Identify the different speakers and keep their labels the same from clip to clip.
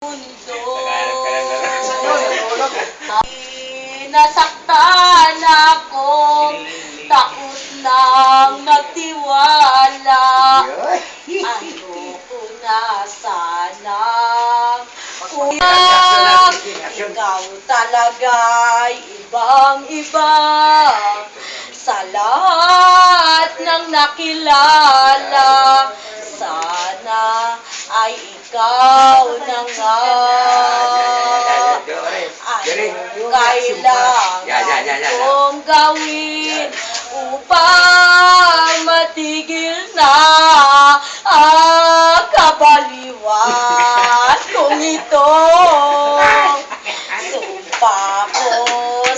Speaker 1: mundo.
Speaker 2: Lang
Speaker 1: Nasaktan ako, takot nang magtiwala. Ayoko na sanang uyak. Ikaw talaga'y ibang-iba sa lahat ng nakilala. Sana ay ikaw na nga. Anong kailangan kong gawin upang matigil na ang kabaliwan kong ito. Sumpa ko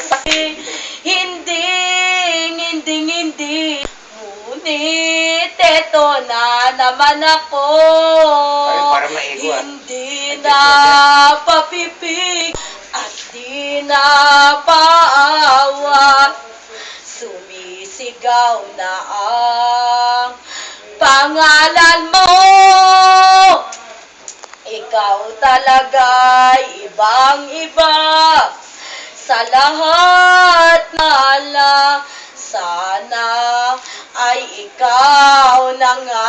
Speaker 1: sa hindi, hindi, hindi. Ngunit eto na naman ako.
Speaker 2: Ah.
Speaker 1: Hindi na papipig at di na paawat. Sumisigaw na ang pangalan mo. Ikaw talaga'y ibang-iba sa lahat na ala. Ikaw na nga.